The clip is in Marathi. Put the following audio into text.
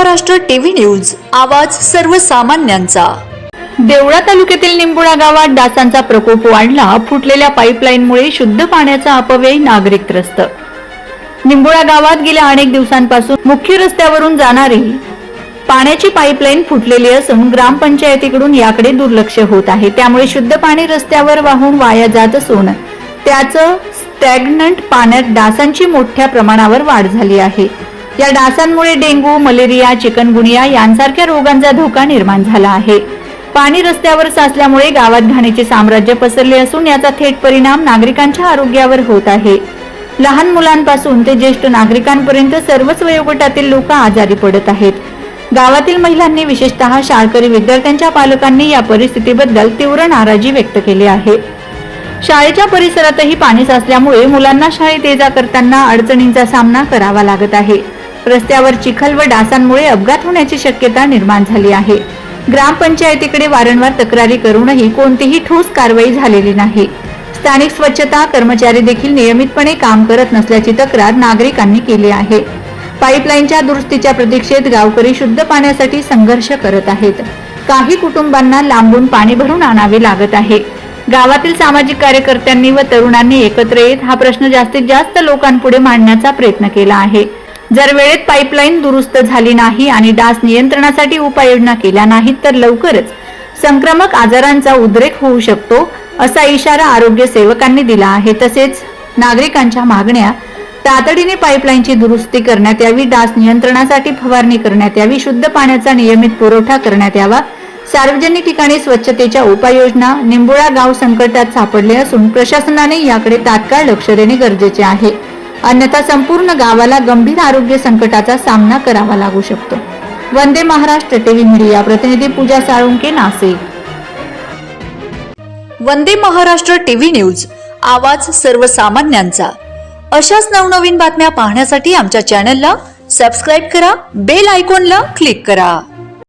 महाराष्ट्र टीव्ही न्यूज आवाज सर्वसामान्यांचा. देवळा तालुक्यातील निंबुळा गावात डासांचा प्रकोप वाढला. फुटलेल्या पाईपलाईनमुळे शुद्ध पाण्याचा अपव्यय नागरिक त्रस्त निंबुळा गावात गेल्या अनेक दिवसांपासून मुख्य रस्त्यावरून जाणारी पाण्याची पाईपलाईन फुटलेली असून ग्रामपंचायतीकडून याकडे दुर्लक्ष होत आहे. त्यामुळे शुद्ध पाणी रस्त्यावर वाहून वाया जात असून त्याचं स्टॅग्नंट पाण्यात डासांची मोठ्या प्रमाणावर वाढ झाली आहे. या डासांमुळे डेंग्यू मलेरिया चिकनगुनिया यांसारख्या रोगांचा धोका निर्माण झाला आहे. पाणी रस्त्यावर साचल्यामुळे गावात घाणीचे साम्राज्य पसरले असून याचा थेट परिणाम नागरिकांच्या आरोग्यावर होत आहे. लहान मुलांपासून ते ज्येष्ठ नागरिकांपर्यंत सर्वच वयोगटातील लोक आजारी पडत आहेत. गावातील महिलांनी विशेषतः शाळकरी विद्यार्थ्यांच्या पालकांनी या परिस्थितीबद्दल तीव्र नाराजी व्यक्त केली आहे. शाळेच्या परिसरातही पाणी साचल्यामुळे मुलांना शाळेत ये जा करताना अडचणींचा सामना करावा लागत आहे. रस्त्यावर चिखल व डासांमुळे अपघात होण्याची शक्यता निर्माण झाली आहे. ग्रामपंचायतीकडे वारंवार तक्रारी करूनही कोणतीही ठोस कारवाई झालेली नाही. स्थानिक स्वच्छता कर्मचारी देखील नियमितपणे काम करत नसल्याची तक्रार नागरिकांनी केली आहे. पाईपलाईनच्या दुरुस्तीच्या प्रतीक्षेत गावकरी शुद्ध पाण्यासाठी संघर्ष करत आहेत. काही कुटुंबांना लांबून पाणी भरून आणावे लागत आहे. गावातील सामाजिक कार्यकर्त्यांनी व तरुणांनी एकत्र येत हा प्रश्न जास्तीत जास्त लोकांपुढे मांडण्याचा प्रयत्न केला आहे. जर वेळेत पाईपलाईन दुरुस्त झाली नाही आणि डास नियंत्रणासाठी उपाययोजना केल्या नाहीत तर लवकरच संक्रमक आजारांचा उद्रेक होऊ शकतो असा इशारा आरोग्य सेवकांनी दिला आहे. तसेच नागरिकांच्या मागण्या तातडीने पाईपलाईनची दुरुस्ती करण्यात यावी डास नियंत्रणासाठी फवारणी करण्यात यावी शुद्ध पाण्याचा नियमित पुरवठा करण्यात यावा सार्वजनिक ठिकाणी स्वच्छतेच्या उपाययोजना निंबुळा गाव संकटात सापडले असून प्रशासनाने याकडे तात्काळ लक्ष देणे गरजेचे आहे. अन्यथा संपूर्ण गावाला गंभीर आरोग्य संकटाचा सामना करावा लागू शकतो. वंदे महाराष्ट्र टीव्ही मीडिया प्रतिनिधी पूजा साळुंके नाशिक. वंदे महाराष्ट्र टीव्ही न्यूज आवाज सर्वसामान्यांचा. अशाच नवनवीन बातम्या पाहण्यासाठी आमच्या चॅनलला सबस्क्राईब करा बेल आयकॉनला क्लिक करा.